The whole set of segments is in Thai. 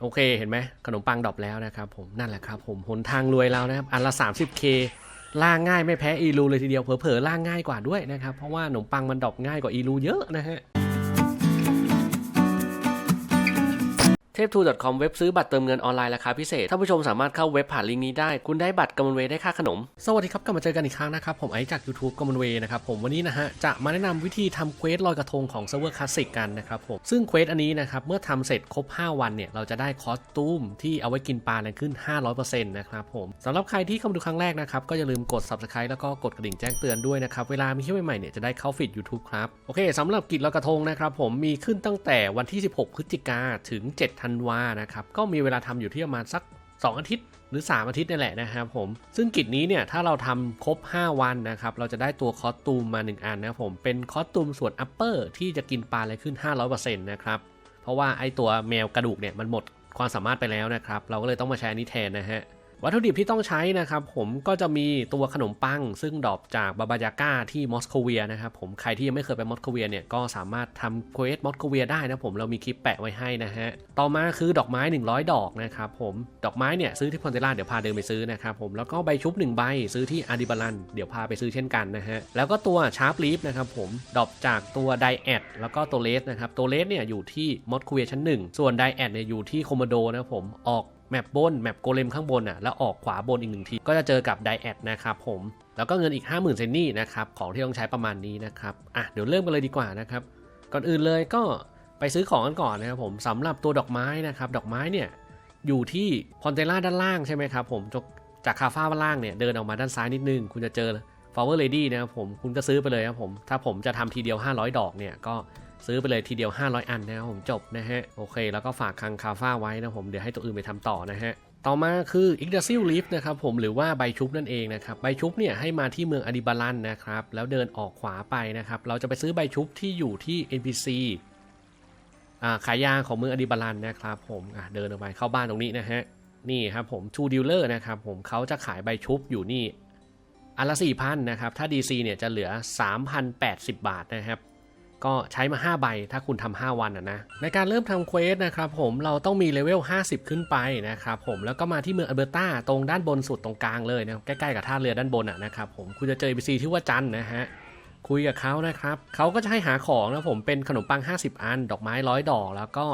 โอเคเห็นไหมขนมปังดรอปแล้วนะครับผมนั่นแหละครับผมหนทางรวยแล้วนะครับอันละ 30k ล่างง่ายไม่แพ้อีลูเลยทีเดียวเผลอๆล่างง่ายกว่าด้วยนะครับเพราะว่าขนมปังมันดรอปง่ายกว่าอีลูเยอะนะฮะ เทพทู .com เว็บซื้อบัตรเติมเงินออนไลน์ราคาพิเศษท่านผู้ชมสามารถเข้าเว็บผ่านลิงก์นี้ได้ คุณได้บัตรกำมะเวได้ค่าขนม สวัสดีครับกลับมาเจอกันอีกครั้งนะครับ ผมไอจาก YouTube กำมะเวนะครับผมวันนี้นะฮะ จะมาแนะนำวิธีทำเควสลอยกระทงของเซิร์ฟเวอร์คลาสสิกกันนะครับผมซึ่งเควสอันนี้นะครับเมื่อทำเสร็จครบ 5 วันเนี่ยเราจะได้คอสตูมที่เอาไว้กินปลาเนี่ยขึ้น 500%นะครับผมสำหรับใครที่เข้ามาดูครั้งแรกนะครับก็อย่าลืมกด subscribe แล้วก็กดกระดิ่งแจ้งเตือนด้วยนะครับเวลามีคลิปใหม่ๆเนี่ยจะได้เข้าฟีด YouTube ครับโอเคสำหรับกิจลอยกระทงนะครับผมมีขึ้นตั้งแต่วันที่ 16 พฤศจิกาถึง 7ธันวานะครับก็มีเวลาทำอยู่ที่ประมาณสัก 2 อาทิตย์หรือ 3 อาทิตย์นี่แหละนะครับผม ซึ่งกิจนี้เนี่ยถ้าเราทำครบ 5 วันนะครับ เราจะได้ตัวคอสตูมมา 1 อันนะครับผมเป็นคอสตูมส่วนอัปเปอร์ที่จะกินปลาอะไรขึ้น 500%นะครับเพราะว่าไอตัวแมวกระดูกเนี่ยมันหมดความสามารถไปแล้วนะครับ เราก็เลยต้องมาใช้อันนี้แทนนะฮะ วัตถุดิบที่ต้องใช้นะครับผมก็จะมีตัวขนมปัง ซึ่งดอปจากบาบายาก้าที่มอสโกเวียนะครับผมใครที่ยังไม่เคยไปมอสโกเวียเนี่ยก็สามารถทำเควสมอสโกเวียได้นะผมเรามีคลิปแปะไว้ให้นะฮะต่อมาคือดอกไม้ 100 ดอกนะครับผมดอกไม้เนี่ยซื้อที่พอนเทล่าเดี๋ยวพาเดินไปซื้อนะครับผมแล้วก็ใบชุบ1ใบซื้อที่อาดิบาลันเดี๋ยวพาไปซื้อเช่นกันนะฮะแล้วก็ตัวชาร์ปลีฟนะครับผมดอปจากตัวไดแอดแล้วก็ตัวเลสนะครับตัวเลสเนี่ยอยู่ที่มอสโกเวียชั้น 1 ส่วนไดแอดเนี่ยอยู่ที่โคโมโดนะครับผมออก แมปบนแมปโกเลมข้างบนอะแล้วออกขวาบนอีกหนึ่งที ก็จะเจอกับไดแอดนะครับผม แล้วก็เงินอีก 50,000 เซนนี่นะครับของที่ต้องใช้ประมาณนี้นะครับอะเดี๋ยวเริ่มกันเลยดีกว่านะครับก่อนอื่นเลยก็ไปซื้อของกันก่อนนะครับผมสำหรับตัวดอกไม้นะครับดอกไม้เนี่ยอยู่ที่พอนเทล่าด้านล่างใช่ไหมครับผมจากจากคาฟ้าด้านล่างเนี่ยเดินออกมาด้านซ้ายนิดนึง คุณจะเจอ flower lady นะครับผมคุณก็ซื้อไปเลยครับผมถ้าผมจะทำทีเดียว 500 ดอกเนี่ยก็ ซื้อไปเลยทีเดียว 500 อันนะครับผมจบนะฮะ โอเค แล้วก็ฝากคังคาฟ้าไว้นะผมเดี๋ยวให้ตัวอื่นไปทำต่อนะฮะต่อมาคือ i g d a s i l Leaf นะครับผมหรือว่าใบชุบนั่นเองนะครับใบชุบเนี่ยให้มาที่เมืองอดิบาลันนะครับแล้วเดินออกขวาไปนะครับเราจะไปซื้อใบชุบที่อยู่ที่ NPC อาขายยาของเมืองอดิบาลันนะครับผมเดินออกไปเข้าบ้านตรงนี้นะฮะนี่ครับผม True Dealer นะครับผมเขาจะขายใบชุบอยู่นี่อันละ4,000นะครับถ้า DC เนี่ยจะเหลือ 3,080 บาทนะครับ ก็ใช้มา 5 ใบถ้าคุณทำ5วันนะนะในการเริ่มทำเควสนะครับผมเราต้องมีเลเวล 50 ขึ้นไปนะครับผมแล้วก็มาที่เมืองอเบอร์ตาตรงด้านบนสุดตรงกลางเลยนะใกล้ๆกับท่าเรือด้านบนอะนะครับผมคุณจะเจอ NPC ที่ว่าจันนะฮะคุยกับเขานะครับเขาก็จะให้หาของนะผมเป็นขนมปัง 50 อัน ดอกไม้ร้อยดอกแล้วก็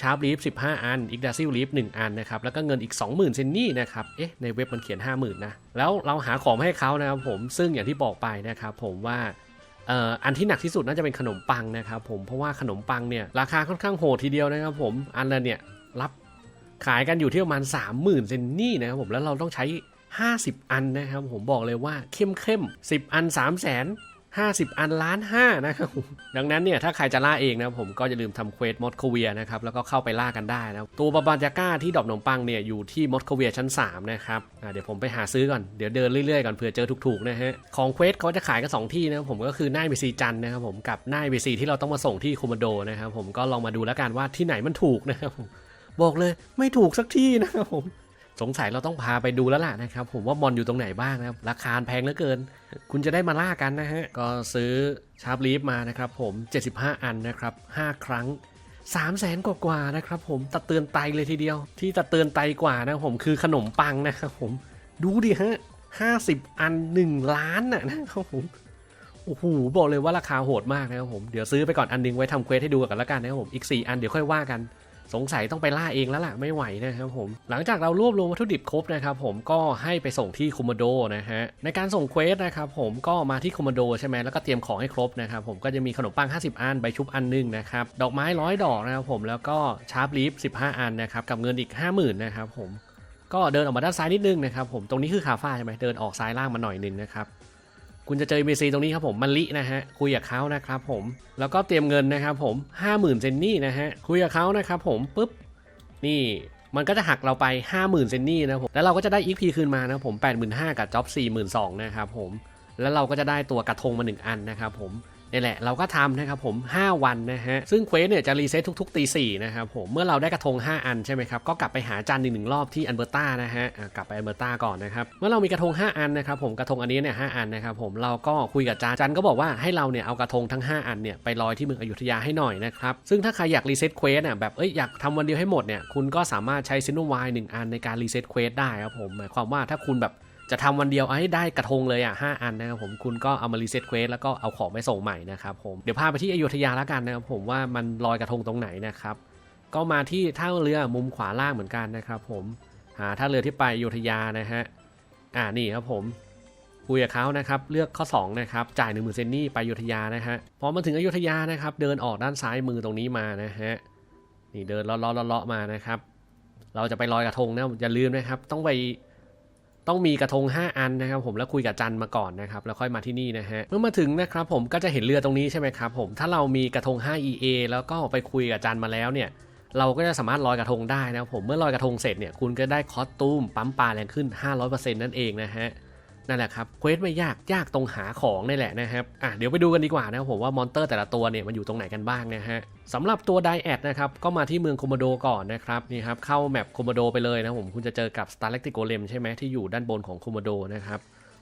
ชาร์ปลีฟ15 อัน อีกดาซิลลีฟ1อันนะครับ แล้วก็เงินอีก 20,000 เซนนี่นะครับ เอ๊ะ ในเว็บมันเขียน 50,000 นะ แล้วเราหาของให้เขานะครับผม ซึ่งอย่างที่บอกไปนะครับผมว่า อันที่หนักที่สุดน่าจะเป็นขนมปังนะครับผมเพราะว่าขนมปังเนี่ยราคาค่อนข้างโหดทีเดียวนะครับผมอันละเนี่ยรับขายกันอยู่ที่ประมาณ 30,000เซนนี่นะครับผมแล้วเราต้องใช้ 50 อันนะครับผมบอกเลยว่าเข้มเข้ม10 อัน 3 0 0 0 0 50 อันล้านห้านะครับ ดังนั้นเนี่ยถ้าใครจะล่าเองนะผมก็อย่าลืมทำเควสมอสโคเวียนะครับแล้วก็เข้าไปล่ากันได้นะตัวบาบาจาก้าที่ดอกขนมปังเนี่ยอยู่ที่มอสโคเวียชั้น 3 นะครับเดี๋ยวผมไปหาซื้อก่อนเดี๋ยวเดินเรื่อยๆก่อนเผื่อเจอถูกๆนะฮะของเควสเขาจะขายกัน2ที่นะผมก็คือหน้าเบซีจันนะครับผมกับหน้าเบซีที่เราต้องมาส่งที่โคโมโดนะครับผมก็ลองมาดูแล้วกันว่าที่ไหนมันถูกนะครับผมบอกเลยไม่ถูกสักที่นะครับผม สงสัยเราต้องพาไปดูแล้วล่ะนะครับผมว่ามอนอยู่ตรงไหนบ้างนะครับ ราคาแพงเหลือเกิน คุณจะได้มาล่ากันนะฮะ ก็ซื้อชาร์ปลีฟมานะครับผม 75 อันนะครับ 5 ครั้ง3 0 0แสนกว่าๆนะครับผมตัดเตือนไตเลยทีเดียว ที่ตัดเตือนไตกว่านะผมคือขนมปังนะครับผมดูดิฮะ50 อัน 1 ล้านน่ะนะครับผมโอ้โหบอกเลยว่าราคาโหดมากนะครับผม เดี๋ยวซื้อไปก่อนอันนึงไว้ทำเควสให้ดูกันแล้วกันนะครับผม อีก 4 อันเดี๋ยวค่อยว่ากัน สงสัยต้องไปล่าเองแล้วล่ะไม่ไหวนะครับผม หลังจากเรารวบรวมวัตถุดิบครบนะครับผมก็ให้ไปส่งที่คโมโดนะฮะในการส่งเควสนะครับผมก็มาที่คโมโดใช่ไหมแล้วก็เตรียมของให้ครบนะครับผมก็จะมีขนมปัง 50 อันใบชุบอันหนึงนะครับดอกไม้ร้อยดอกนะครับผมแล้วก็ชาร์ปลีฟ15 อันนะครับกับเงินอีก 50,000นะครับผมก็เดินออกมาด้านซ้ายนิดนึงนะครับผมตรงนี้คือคาฟ้าใช่ไหมเดินออกซ้ายล่างมาหน่อยนึงนะครับ คุณจะเจอ MBC ตรงนี้ครับผมมันลินะฮะคุยกับเขานะครับผมแล้วก็เตรียมเงินนะครับผม 50,000เซนนี่นะฮะคุยกับเขานะครับผมปุ๊บนี่มันก็จะหักเราไป 50,000เซนนี่นะผมแล้วเราก็จะได้ XP คืนมานะผม85,000กับจ็อบ42,000นะครับผมแล้วเราก็จะได้ตัวกระทงมา 1 อันนะครับผม นี่แหละเราก็ทำนะครับผม 5 วันนะฮะ ซึ่งเควสเนี่ยจะรีเซ็ตทุกๆตีสี่นะครับผม เมื่อเราได้กระทง 5 อันใช่ไหมครับ ก็กลับไปหาจันอีกหนึ่งรอบที่อันเบอร์ตานะฮะ กลับไปอันเบอร์ตาก่อนนะครับ เมื่อเรามีกระทง 5 อันนะครับผม กระทงอันนี้เนี่ยหอันนะครับผม เราก็คุยกับจันจันก็บอกว่าให้เราเนี่ยเอากระทงทั้ง 5 อันเนี่ยไปลอยที่เมืองอยุธยาให้หน่อยนะครับซึ่งถ้าใครอยากรีเซ็ตเควสเนี่ยแบบเอ้ยอยากทำวันเดียวให้หมดเนี่ยคุณก็สามารถใช้ซินโนไวน์หนึ่งอันในการรีเซ็ตเควสได้ครับผมหมายความว่าถ้าคุณแบบ จะทำวันเดียวเอาให้ได้กระทงเลยอะห้าอันนะครับผมคุณก็เอามารีเซ็ตเควสแล้วก็เอาของไปส่งใหม่นะครับผมเดี๋ยวพาไปที่อยุธยาแล้วกันนะครับผมว่ามันลอยกระทงตรงไหนนะครับก็มาที่ท่าเรือมุมขวาล่างเหมือนกันนะครับผมหาท่าเรือที่ไปอยุธยานะฮะอ่านี่ครับผมคุยกับเขานะครับเลือกข้อ2นะครับจ่ายหนึ่งหมื่นเซนนี่ไปอยุธยานะฮะพอมาถึงอยุธยานะครับเดินออกด้านซ้ายมือตรงนี้มานะฮะนี่เดินเลาะๆเลาะๆมานะครับ เราจะไปลอยกระทงนะอย่าลืมนะครับต้องไป ต้องมีกระทง 5 อันนะครับผมแล้วคุยกับจันมาก่อนนะครับแล้วค่อยมาที่นี่นะฮะเมื่อมาถึงนะครับผมก็จะเห็นเรือตรงนี้ใช่ไหมครับผมถ้าเรามีกระทง 5 EA แล้วก็ไปคุยกับจันมาแล้วเนี่ยเราก็จะสามารถลอยกระทงได้นะครับผมเมื่อลอยกระทงเสร็จเนี่ยคุณก็ได้คอสตูมปั๊มปลาแรงขึ้น 500%นั่นเองนะฮะ นั่นแหละครับเควสไม่ยากยากตรงหาของนี่แหละนะครับอะเดี๋ยวไปดูกันดีกว่านะครับผมว่ามอนเตอร์แต่ละตัวเนี่ยมันอยู่ตรงไหนกันบ้างนะฮะสำหรับตัวไดแอดนะครับก็มาที่เมืองโคโมโดก่อนนะครับนี่ครับเข้าแมปโคโมโดไปเลยนะผมคุณจะเจอกับสตาร์เล็กติโกเลมใช่ไหมที่อยู่ด้านบนของโคโมโดนะครับ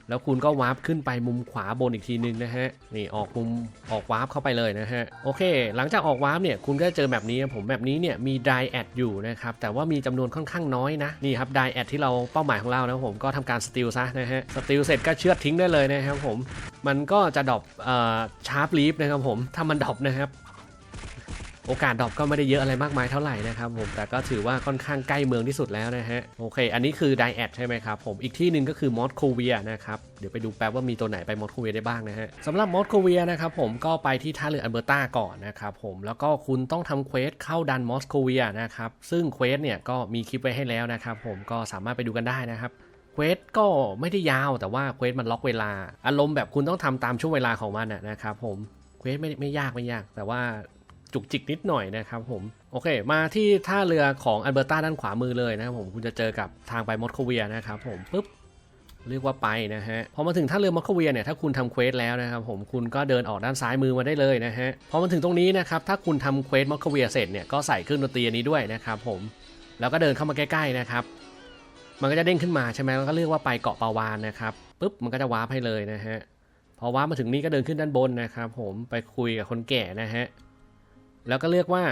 แล้วคุณก็วาร์ปขึ้นไปมุมขวาบนอีกทีนึงนะฮะนี่ออกมุมออกวาร์ปเข้าไปเลยนะฮะโอเค หลังจากออกวาร์ปเนี่ยคุณก็จะเจอแบบนี้นะผมแบบนี้เนี่ยมีไดแอดอยู่นะครับแต่ว่ามีจำนวนค่อนข้างน้อยนะนี่ครับไดแอดที่เราเป้าหมายของเรานะผมก็ทำการสติลซะนะฮะสติลเสร็จก็เชือดทิ้งได้เลยนะครับผมมันก็จะดรอปชาร์ปลีฟนะครับผมถ้ามันดรอปนะครับ โอกาสดรอปก็ไม่ได้เยอะอะไรมากมายเท่าไหร่นะครับผมแต่ก็ถือว่าค่อนข้างใกล้เมืองที่สุดแล้วนะฮะโอเค อันนี้คือไดแอดใช่ไหมครับผมอีกที่หนึ่งก็คือมอสโคเวียนะครับเดี๋ยวไปดูแป๊บว่ามีตัวไหนไปมอสโคเวียได้บ้างนะฮะสำหรับมอสโคเวียนะครับผมก็ไปที่ท่าเรืออันเบอร์ตาก่อนนะครับผมแล้วก็คุณต้องทำเควสเข้าดันมอสโคเวียนะครับซึ่งเควสเนี่ยก็มีคลิปไว้ให้แล้วนะครับผมก็สามารถไปดูกันได้นะครับเควสก็ไม่ได้ยาวแต่ว่าเควสมันล็อกเวลา อารมณ์แบบคุณต้องทำตามช่วงเวลาของมันนะครับผมเควสไม่ไม่ยากไม่ยาก แต่ว่า จุกจิกนิดหน่อยนะครับผมโอเค มาที่ท่าเรือของอัลเบอร์ตาด้านขวามือเลยนะครับผมคุณจะเจอกับทางไปมอสโคเวียนะครับผมปุ๊บเรียกว่าไปนะฮะพอมาถึงท่าเรือมอสโคเวียเนี่ยถ้าคุณทำเควสแล้วนะครับผมคุณก็เดินออกด้านซ้ายมือมาได้เลยนะฮะพอมาถึงตรงนี้นะครับถ้าคุณทำเควสมอสโคเวียเสร็จเนี่ยก็ใส่เครื่องดนตรีนี้ด้วยนะครับผมแล้วก็เดินเข้ามาใกล้ๆนะครับมันก็จะเด้งขึ้นมาใช่ไหมแล้วก็เลือกว่าไปเกาะปาวานนะครับปุ๊บมันก็จะวาร์ปให้เลยนะฮะพอวาร์ปมาถึงนี่ก็เดินขึ้นด้านบนนะครับผมไปคุยกับคนแก่นะฮะ แล้วก็เลือกว่า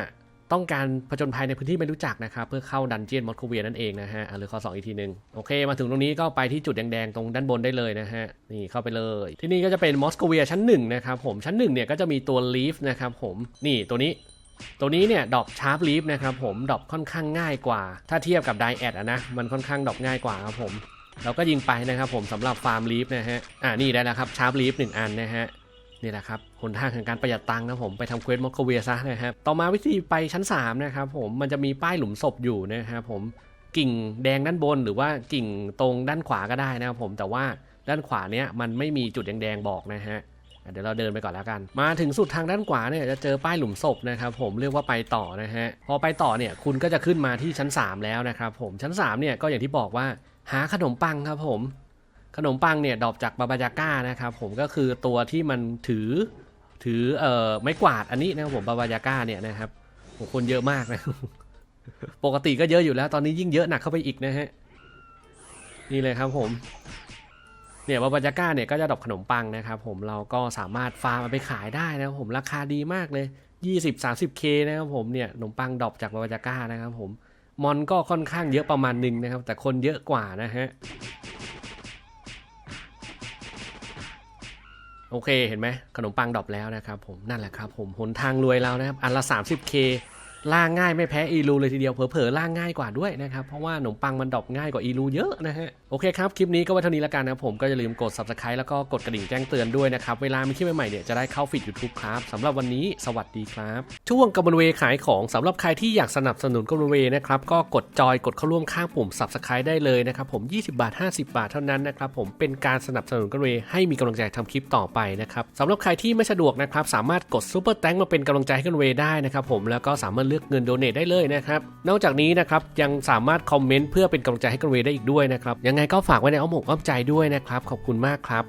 ต้องการผจญภัยในพื้นที่ไม่รู้จักนะครับ เพื่อเข้าดันเจียนมอสโคเวียนั่นเองนะฮะอะหรือข้อ 2 อีกทีหนึ่งโอเค มาถึงตรงนี้ก็ไปที่จุดแดงๆ ตรงด้านบนได้เลยนะฮะ นี่เข้าไปเลย ที่นี่ก็จะเป็นมอสโคเวียชั้นหนึ่งนะครับผมชั้นหนึ่งเนี่ยก็จะมีตัวลีฟนะครับผมนี่ตัวนี้ตัวนี้เนี่ยดอกชาร์ปลีฟนะครับผมดอกค่อนข้างง่ายกว่า ถ้าเทียบกับไดแอดนะมันค่อนข้างดอกง่ายกว่าครับผมเราก็ยิงไปนะครับผมสำหรับฟาร์มลีฟนะฮะอ่านี่ได้แล้วครับชาร์ปลีฟหนึ่งอันนะฮะ นี่แหละครับหนทางแห่งการประหยัดตังค์นะผมไปทำเควสมอคเวียซะนะครับต่อมาวิธีไปชั้น3นะครับผมมันจะมีป้ายหลุมศพอยู่นะครับผมกิ่งแดงด้านบนหรือว่ากิ่งตรงด้านขวาก็ได้นะครับผมแต่ว่าด้านขวาเนี้ยมันไม่มีจุดแดงๆบอกนะฮะอะเดี๋ยวเราเดินไปก่อนแล้วกัน มาถึงสุดทางด้านขวาเนี่ยจะเจอป้ายหลุมศพนะครับผมเรียกว่าไปต่อนะฮะพอไปต่อเนี่ยคุณก็จะขึ้นมาที่ชั้น 3 แล้วนะครับผมชั้น3เนี่ยก็อย่างที่บอกว่าหาขนมปังครับผม ขนมปังเนี่ยดอปจากบาบาจาก้านะครับผมก็คือตัวที่มันถือถือเอ่อไม้กวาดอันนี้นะครับผมบาบาจาก้าเนี่ยนะครับคนเยอะมากนะ ปกติก็เยอะอยู่แล้ว ตอนนี้ยิ่งเยอะหนักเข้าไปอีกนะฮะนี่เลยครับผม เนี่ยบาบาจาก้าเนี่ยก็จะดอปขนมปังนะครับผมเราก็สามารถฟาร์มเอาไปขายได้นะครับผมราคาดีมากเลย 20-30k นะครับผมเนี่ยขนมปังดอปจากบาบาจาก้านะครับผมมอนก็ค่อนข้างเยอะประมาณหนึ่งนะครับ แต่คนเยอะกว่านะฮะ โอเคเห็นไหมขนมปังดรอปแล้วนะครับผมนั่นแหละครับผมหนทางรวยเรานะครับอันละ 30k ล่างง่ายไม่แพ้อีลูเลยทีเดียวเผลอๆล่างง่ายกว่าด้วยนะครับ เพราะว่าขนมปังมันดอปง่ายกว่าอีลูเยอะนะฮะ โอเคครับ คลิปนี้ก็ไว้เท่านี้แล้วกันนะผมก็อย่าลืมกด subscribe แล้วก็กดกระดิ่งแจ้งเตือนด้วยนะครับ เวลามีคลิปใหม่ๆเนี่ยจะได้เข้าฟีด YouTube ครับสำหรับวันนี้สวัสดีครับ ช่วงกำมะเวขายของสำหรับใครที่อยากสนับสนุนกำมะเวนะครับก็กดจอยกดเข้าร่วมข้างปุ่ม subscribe ได้เลยนะครับผม 20 บาท 50 บาทเท่านั้นนะครับผมเป็นการสนับสนุนกำมะเวให้มีกำลังใจทำคลิปต่อไปนะครับสำหรับใครที่ไม่สะดวกนะครับสามารถกดซูเปอร์แตงมาเป็นกำลังใจให้กำมะเวได้นะครับผมแล้วก็สามารถเลือกเงินโดเนทได้เลยนะครับนอกจากนี้นะครับยังสามารถคอมเมนต์เพื่อเป็นกำลังใจให้กันเวได้อีกด้วยนะครับยังไงก็ฝากไว้ในอ้อมอกอ้อมใจด้วยนะครับขอบคุณมากครับ